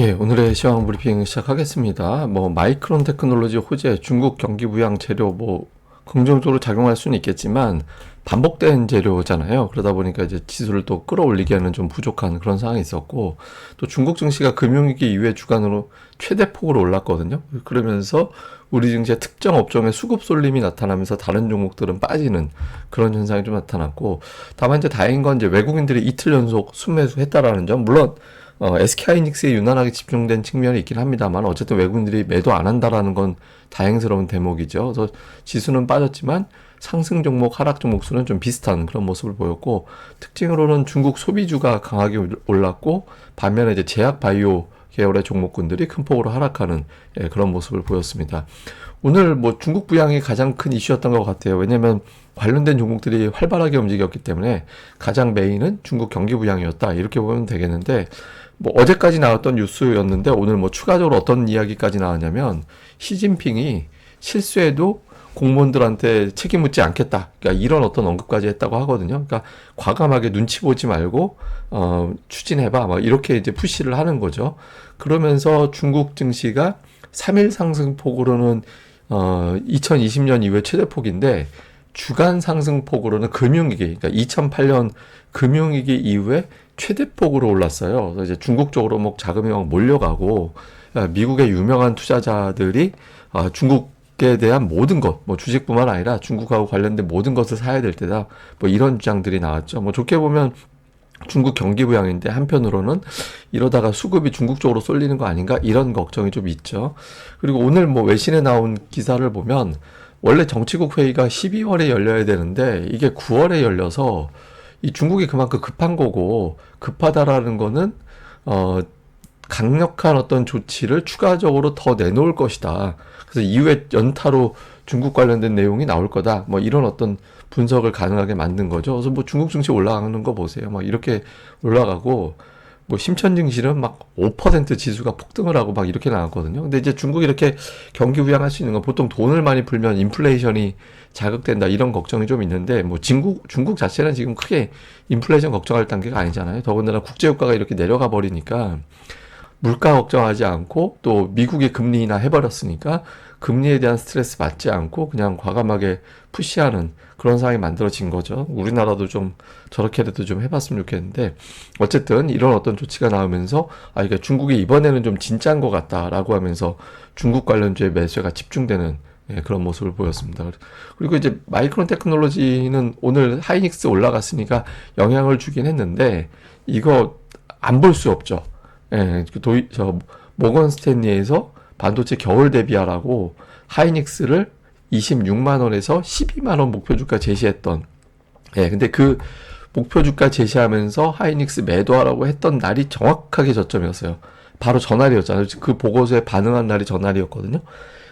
예, 오늘의 시황 브리핑 시작하겠습니다. 뭐 마이크론 테크놀로지 호재, 중국 경기 부양 재료 뭐 긍정적으로 작용할 수는 있겠지만 반복된 재료잖아요. 그러다 보니까 이제 지수를 또 끌어올리기에는 좀 부족한 그런 상황이 있었고 또 중국 증시가 금융위기 이후에 주간으로 최대 폭으로 올랐거든요. 그러면서 우리 증시의 특정 업종의 수급 쏠림이 나타나면서 다른 종목들은 빠지는 그런 현상이 좀 나타났고 다만 이제 다행인 건 이제 외국인들이 이틀 연속 순매수했다라는 점 물론 어, SK하이닉스에 유난하게 집중된 측면이 있긴 합니다만 어쨌든 외국인들이 매도 안 한다라는 건 다행스러운 대목이죠. 그래서 지수는 빠졌지만 상승 종목, 하락 종목 수는 좀 비슷한 그런 모습을 보였고 특징으로는 중국 소비주가 강하게 올랐고 반면에 이제 제약 바이오 계열의 종목군들이 큰 폭으로 하락하는 예, 그런 모습을 보였습니다. 오늘 뭐 중국 부양이 가장 큰 이슈였던 것 같아요. 왜냐면 관련된 종목들이 활발하게 움직였기 때문에 가장 메인은 중국 경기 부양이었다. 이렇게 보면 되겠는데 뭐 어제까지 나왔던 뉴스였는데 오늘 뭐 추가적으로 어떤 이야기까지 나왔냐면 시진핑이 실수해도 공무원들한테 책임 묻지 않겠다. 그러니까 이런 어떤 언급까지 했다고 하거든요. 그러니까 과감하게 눈치 보지 말고 어 추진해봐. 막 이렇게 이제 푸시를 하는 거죠. 그러면서 중국 증시가 3일 상승폭으로는 어 2020년 이후에 최대폭인데 주간 상승폭으로는 금융위기, 그러니까 2008년 금융위기 이후에 최대폭으로 올랐어요. 그래서 이제 중국 쪽으로 뭐 자금이 막 몰려가고 아, 미국의 유명한 투자자들이 아, 중국에 대한 모든 것, 뭐 주식뿐만 아니라 중국하고 관련된 모든 것을 사야 될 때다. 뭐 이런 주장들이 나왔죠. 뭐 좋게 보면 중국 경기 부양인데 한편으로는 이러다가 수급이 중국 쪽으로 쏠리는 거 아닌가 이런 걱정이 좀 있죠. 그리고 오늘 뭐 외신에 나온 기사를 보면 원래 정치국 회의가 12월에 열려야 되는데 이게 9월에 열려서 이 중국이 그만큼 급한 거고 급하다라는 거는 어 강력한 어떤 조치를 추가적으로 더 내놓을 것이다. 그래서 이후에 연타로 중국 관련된 내용이 나올 거다. 뭐 이런 어떤 분석을 가능하게 만든 거죠. 그래서 뭐 중국 증시 올라가는 거 보세요. 막 이렇게 올라가고 뭐 심천 증시는 막 5% 지수가 폭등을 하고 막 이렇게 나왔거든요. 근데 이제 중국이 이렇게 경기 부양할 수 있는 건 보통 돈을 많이 풀면 인플레이션이 자극된다 이런 걱정이 좀 있는데 뭐 중국 중국 자체는 지금 크게 인플레이션 걱정할 단계가 아니잖아요. 더군다나 국제 유가가 이렇게 내려가 버리니까 물가 걱정하지 않고 또 미국의 금리 인하 해버렸으니까 금리에 대한 스트레스 받지 않고 그냥 과감하게 푸시하는 그런 상황이 만들어진 거죠. 우리나라도 좀 저렇게라도 좀 해봤으면 좋겠는데 어쨌든 이런 어떤 조치가 나오면서 아 이게 중국이 이번에는 좀 진짜인 것 같다라고 하면서 중국 관련주의 매수가 집중되는 예, 그런 모습을 보였습니다. 그리고 이제 마이크론 테크놀로지는 오늘 하이닉스 올라갔으니까 영향을 주긴 했는데 이거 안 볼 수 없죠. 예, 그 도이, 저, 모건 스탠리에서 반도체 겨울 대비하라고 하이닉스를 26만 원에서 12만 원 목표 주가 제시했던 예, 근데 그 목표 주가 제시하면서 하이닉스 매도하라고 했던 날이 정확하게 저점이었어요. 바로 전날이었잖아요. 그 보고서에 반응한 날이 전날이었거든요.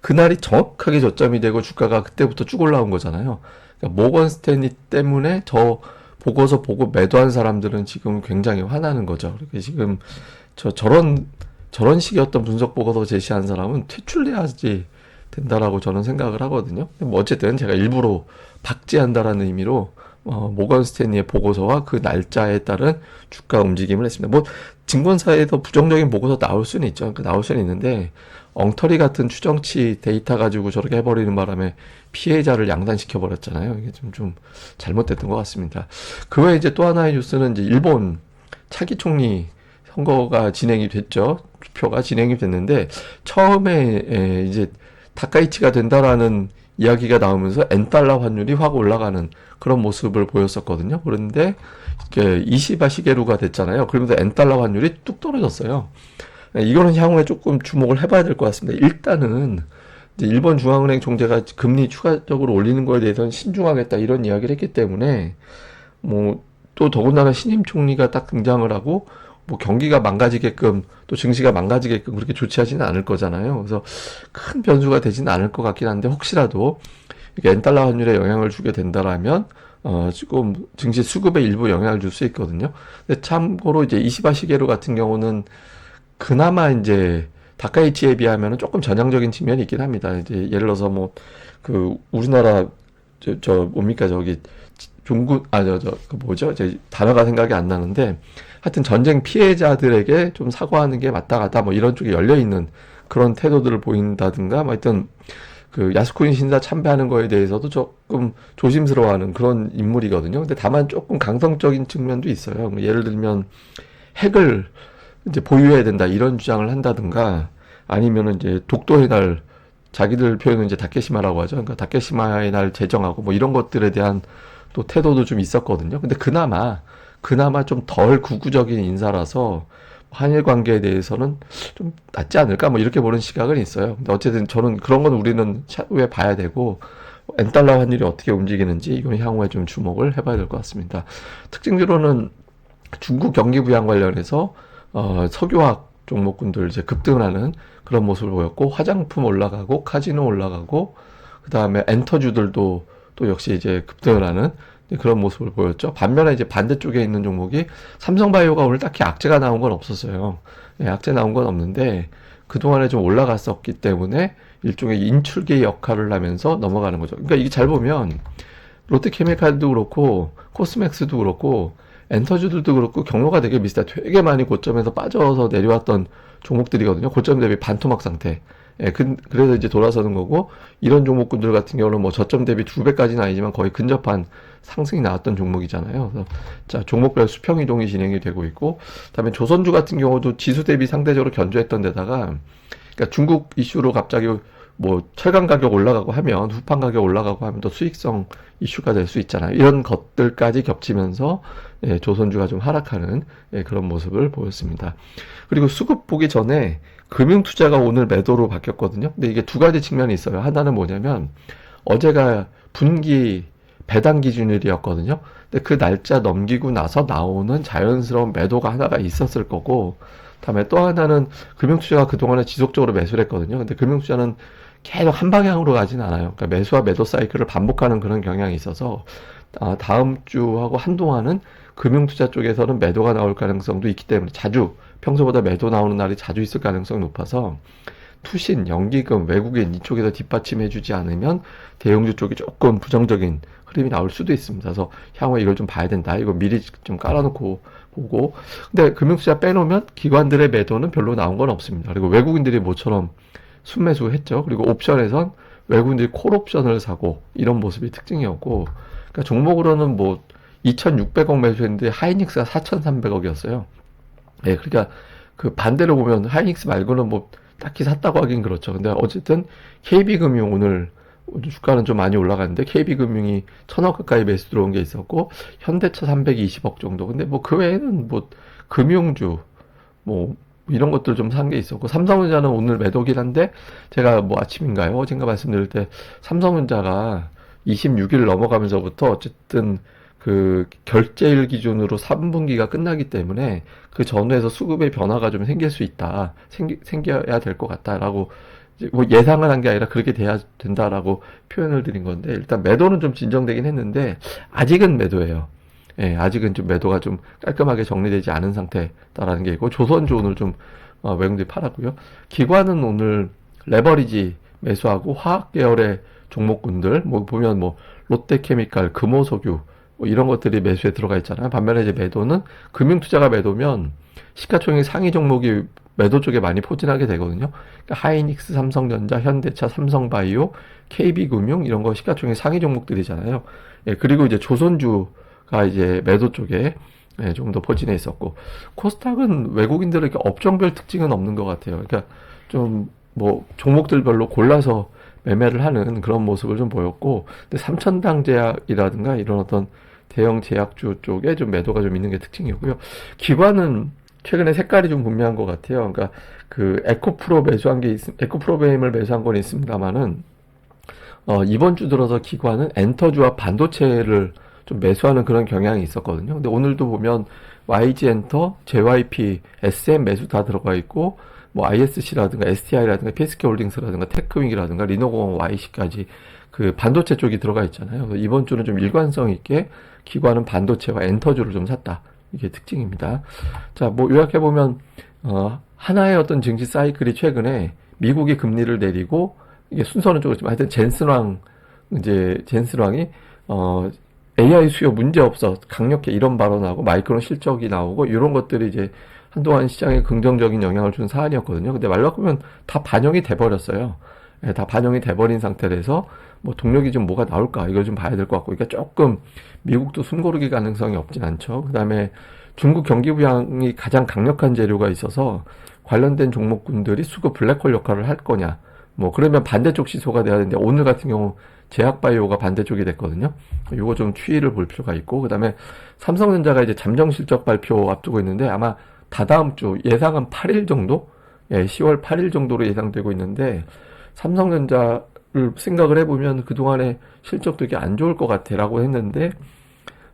그날이 정확하게 저점이 되고 주가가 그때부터 쭉 올라온 거잖아요. 그러니까 모건 스탠리 때문에 저 보고서 보고 매도한 사람들은 지금 굉장히 화나는 거죠. 그렇게 지금 저 저런 저런 어떤 분석 보고서 제시한 사람은 퇴출돼야지 된다라고 저는 생각을 하거든요. 뭐 어쨌든 제가 일부러 박제한다라는 의미로 어, 모건 스탠리의 보고서와 그 날짜에 따른 주가 움직임을 했습니다. 뭐 증권사에도 부정적인 보고서 나올 수는 있죠. 그 나올 수는 있는데 엉터리 같은 추정치 데이터 가지고 저렇게 해버리는 바람에 피해자를 양단시켜 버렸잖아요. 이게 좀, 좀 잘못됐던 것 같습니다. 그 외에 이제 또 하나의 뉴스는 이제 일본 차기 총리 선거가 진행이 됐죠. 투표가 진행이 됐는데 처음에 이제 다카이치가 된다라는 이야기가 나오면서 엔달러 환율이 확 올라가는 그런 모습을 보였었거든요. 그런데 이시바 시게루가 됐잖아요. 그러면서 엔달러 환율이 뚝 떨어졌어요. 이거는 향후에 조금 주목을 해봐야 될 것 같습니다. 일단은 일본 중앙은행 총재가 금리 추가적으로 올리는 거에 대해서는 신중하겠다 이런 이야기를 했기 때문에 뭐 또 더군다나 신임 총리가 딱 등장을 하고 뭐 경기가 망가지게끔 또 증시가 망가지게끔 그렇게 조치하지는 않을 거잖아요. 그래서 큰 변수가 되지는 않을 것 같긴 한데 혹시라도 이게 엔달러 환율에 영향을 주게 된다라면 어 지금 증시 수급에 일부 영향을 줄 수 있거든요. 근데 참고로 이제 이시바 시게루 같은 경우는 그나마 이제 다카이치에 비하면 조금 전향적인 측면이 있긴 합니다. 이제 예를 들어서 뭐 그 우리나라 저, 저 뭡니까 저기 종군 아저 저그 뭐죠? 이제 단어가 생각이 안 나는데 하여튼 전쟁 피해자들에게 좀 사과하는 게 맞다 가다 뭐 이런 쪽에 열려 있는 그런 태도들을 보인다든가 뭐 하여튼 그 야스쿠니 신사 참배하는 거에 대해서도 조금 조심스러워하는 그런 인물이거든요. 근데 다만 조금 강성적인 측면도 있어요. 뭐 예를 들면 핵을 이제 보유해야 된다 이런 주장을 한다든가 아니면은 이제 독도의 날 자기들 표현은 이제 다케시마라고 하죠. 그러니까 다케시마의 날 제정하고 뭐 이런 것들에 대한 또 태도도 좀 있었거든요. 근데 그나마 그나마 좀 덜 구구적인 인사라서 한일 관계에 대해서는 좀 낫지 않을까 뭐 이렇게 보는 시각은 있어요. 근데 어쨌든 저는 그런 건 우리는 차후에 봐야 되고 엔 달러 환율이 어떻게 움직이는지 이건 향후에 좀 주목을 해봐야 될 것 같습니다. 특징적으로는 중국 경기 부양 관련해서 어, 석유화학 종목군들 이제 급등하는 그런 모습을 보였고 화장품 올라가고 카지노 올라가고 그 다음에 엔터주들도 또 역시 이제 급등을 하는 그런 모습을 보였죠. 반면에 이제 반대쪽에 있는 종목이 삼성바이오가 오늘 딱히 악재가 나온 건 없었어요. 예, 악재 나온 건 없는데 그동안에 좀 올라갔었기 때문에 일종의 인출계 역할을 하면서 넘어가는 거죠. 그러니까 이게 잘 보면 롯데케미칼도 그렇고 코스맥스도 그렇고 엔터주들도 그렇고 경로가 되게 비슷해. 되게 많이 고점에서 빠져서 내려왔던 종목들이거든요. 고점 대비 반토막 상태. 예, 그, 래서 이제 돌아서는 거고, 이런 종목군들 같은 경우는 뭐 저점 대비 두 배까지는 아니지만 거의 근접한 상승이 나왔던 종목이잖아요. 그래서 자, 종목별 수평 이동이 진행이 되고 있고, 그다음에 조선주 같은 경우도 지수 대비 상대적으로 견조했던 데다가, 그러니까 중국 이슈로 갑자기 뭐 철강 가격 올라가고 하면 후판 가격 올라가고 하면 또 수익성 이슈가 될 수 있잖아요. 이런 것들까지 겹치면서 예, 조선주가 좀 하락하는 예, 그런 모습을 보였습니다. 그리고 수급 보기 전에 금융 투자가 오늘 매도로 바뀌었거든요. 근데 이게 두 가지 측면이 있어요. 하나는 뭐냐면 어제가 분기 배당 기준일이었거든요. 근데 그 날짜 넘기고 나서 나오는 자연스러운 매도가 하나가 있었을 거고, 다음에 또 하나는 금융투자가 그동안에 지속적으로 매수를 했거든요. 근데 금융투자는 계속 한 방향으로 가진 않아요. 그러니까 매수와 매도 사이클을 반복하는 그런 경향이 있어서 아, 다음 주하고 한동안은 금융투자 쪽에서는 매도가 나올 가능성도 있기 때문에 자주 평소보다 매도 나오는 날이 자주 있을 가능성이 높아서 투신, 연기금, 외국인 이쪽에서 뒷받침해주지 않으면 대형주 쪽이 조금 부정적인 흐름이 나올 수도 있습니다. 그래서 향후에 이걸 좀 봐야 된다. 이거 미리 좀 깔아놓고 보고. 근데 금융투자 빼놓으면 기관들의 매도는 별로 나온 건 없습니다. 그리고 외국인들이 모처럼 순매수 했죠. 그리고 옵션에선 외국인들이 콜 옵션을 사고 이런 모습이 특징이었고, 그러니까 종목으로는 뭐 2,600억 매수했는데 하이닉스가 4,300억이었어요. 예, 그러니까 그 반대로 보면 하이닉스 말고는 뭐 딱히 샀다고 하긴 그렇죠. 근데 어쨌든 KB금융 오늘 주가는 좀 많이 올라갔는데 KB금융이 천억 가까이 매수 들어온 게 있었고 현대차 320억 정도. 근데 뭐 그 외에는 뭐 금융주 뭐 이런 것들 좀 산 게 있었고 삼성전자는 오늘 매도긴 한데 제가 뭐 아침인가요? 어젠가 말씀드릴 때 삼성전자가 26일 넘어가면서부터 어쨌든 그 결제일 기준으로 3분기가 끝나기 때문에 그 전후에서 수급의 변화가 좀 생길 수 있다. 생기, 생겨야 될 것 같다라고 뭐 예상을 한 게 아니라 그렇게 돼야 된다라고 표현을 드린 건데 일단 매도는 좀 진정되긴 했는데 아직은 매도예요. 예, 아직은 좀 매도가 좀 깔끔하게 정리되지 않은 상태다라는 게 있고 조선주 오늘 좀 어, 외국인들이 팔았고요. 기관은 오늘 레버리지 매수하고 화학 계열의 종목군들 뭐 보면 뭐 롯데케미칼, 금호석유 뭐 이런 것들이 매수에 들어가 있잖아요. 반면에 이제 매도는 금융투자가 매도면 시가총액 상위 종목이 매도 쪽에 많이 포진하게 되거든요. 그러니까 하이닉스, 삼성전자, 현대차, 삼성바이오, KB금융 이런 거 시가총액 상위 종목들이잖아요. 예, 그리고 이제 조선주가 이제 매도 쪽에 예, 좀더 포진해 있었고 코스닥은 외국인들의 업종별 특징은 없는 것 같아요. 그러니까 좀 뭐 종목들별로 골라서 매매를 하는 그런 모습을 좀 보였고, 근데 삼천당 제약이라든가 이런 어떤 대형 제약주 쪽에 좀 매도가 좀 있는 게 특징이고요. 기관은 최근에 색깔이 좀 분명한 것 같아요. 그러니까 그 에코프로 매수한 게 있, 에코프로베임을 매수한 건 있습니다만은 어, 이번 주 들어서 기관은 엔터주와 반도체를 좀 매수하는 그런 경향이 있었거든요. 근데 오늘도 보면 YG 엔터, JYP, SM 매수 다 들어가 있고 뭐 ISC라든가 STI라든가 PSK 홀딩스라든가 테크윙이라든가 리노공업 YC까지 그 반도체 쪽이 들어가 있잖아요. 이번 주는 좀 일관성 있게 기관은 반도체와 엔터주를 좀 샀다. 이게 특징입니다. 자, 뭐 요약해 보면 어, 하나의 어떤 증시 사이클이 최근에 미국이 금리를 내리고 이게 순서는 조금 하여튼 젠슨왕 이제 젠슨왕이 어 AI 수요 문제 없어 강력히 이런 발언하고 마이크론 실적이 나오고 이런 것들이 이제 한동안 시장에 긍정적인 영향을 준 사안이었거든요. 근데 말로 바꾸면 다 반영이 돼버렸어요. 예, 다 반영이 돼버린 상태라서 뭐 동력이 좀 뭐가 나올까 이걸 좀 봐야 될 것 같고, 그러니까 조금 미국도 숨고르기 가능성이 없진 않죠. 그다음에 중국 경기 부양이 가장 강력한 재료가 있어서 관련된 종목군들이 수급 블랙홀 역할을 할 거냐. 뭐 그러면 반대쪽 시소가 돼야 되는데 오늘 같은 경우 제약바이오가 반대쪽이 됐거든요. 이거 좀 추이를 볼 필요가 있고 그다음에 삼성전자가 이제 잠정 실적 발표 앞두고 있는데 아마 다다음 주 예상은 8일 정도, 예, 10월 8일 정도로 예상되고 있는데 삼성전자를 생각을 해보면 그동안에 실적 되게 안 좋을 것 같아라고 했는데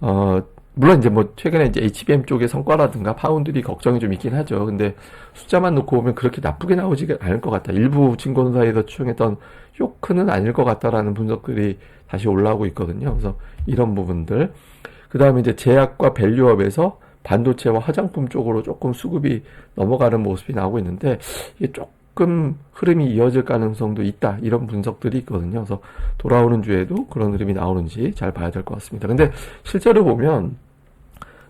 어 물론 이제 뭐 최근에 이제 HBM 쪽의 성과라든가 파운드리 걱정이 좀 있긴 하죠. 근데 숫자만 놓고 보면 그렇게 나쁘게 나오지 않을 것 같다. 일부 증권사에서 추정했던 쇼크는 아닐 것 같다라는 분석들이 다시 올라오고 있거든요. 그래서 이런 부분들. 그 다음에 이제 제약과 밸류업에서 반도체와 화장품 쪽으로 조금 수급이 넘어가는 모습이 나오고 있는데 이게 조금 흐름이 이어질 가능성도 있다. 이런 분석들이 있거든요. 그래서 돌아오는 주에도 그런 흐름이 나오는지 잘 봐야 될 것 같습니다. 근데 실제로 보면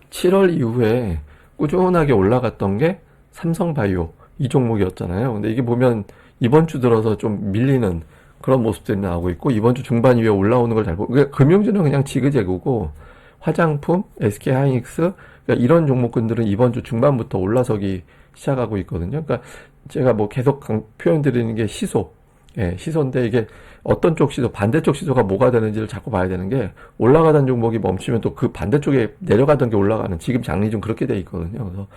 7월 이후에 꾸준하게 올라갔던 게 삼성바이오 이 종목이었잖아요. 근데 이게 보면 이번 주 들어서 좀 밀리는 그런 모습들이 나오고 있고 이번 주 중반 이후에 올라오는 걸 잘 보고 그러니까 금융주는 그냥 지그재그고 화장품, SK 하이닉스 그러니까 이런 종목군들은 이번 주 중반부터 올라서기 시작하고 있거든요. 그러니까 제가 뭐 계속 강- 표현 드리는 게 시소, 예, 시소인데 이게 어떤 쪽 시소, 반대쪽 시소가 뭐가 되는지를 자꾸 봐야 되는 게 올라가던 종목이 멈추면 또 그 반대쪽에 내려가던 게 올라가는 지금 장리 좀 그렇게 돼 있거든요. 그래서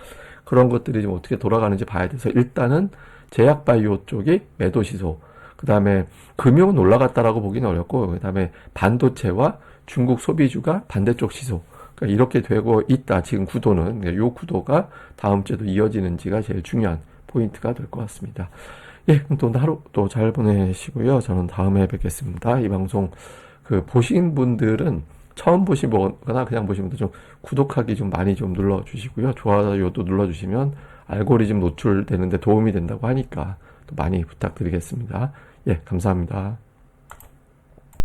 그런 것들이 좀 어떻게 돌아가는지 봐야 돼서 일단은 제약바이오 쪽이 매도 시소, 그 다음에 금융은 올라갔다라고 보기는 어렵고 그 다음에 반도체와 중국 소비주가 반대쪽 시소. 그러니까 이렇게 되고 있다. 지금 구도는 이 구도가 다음 주에도 이어지는지가 제일 중요한 포인트가 될 것 같습니다. 예, 그럼 또 하루 또 잘 보내시고요. 저는 다음에 뵙겠습니다. 이 방송 그 보신 분들은 처음 보시거나 그냥 보신 분들 좀 구독하기 좀 많이 좀 눌러주시고요. 좋아요도 눌러주시면 알고리즘 노출되는데 도움이 된다고 하니까 또 많이 부탁드리겠습니다. 예, 감사합니다.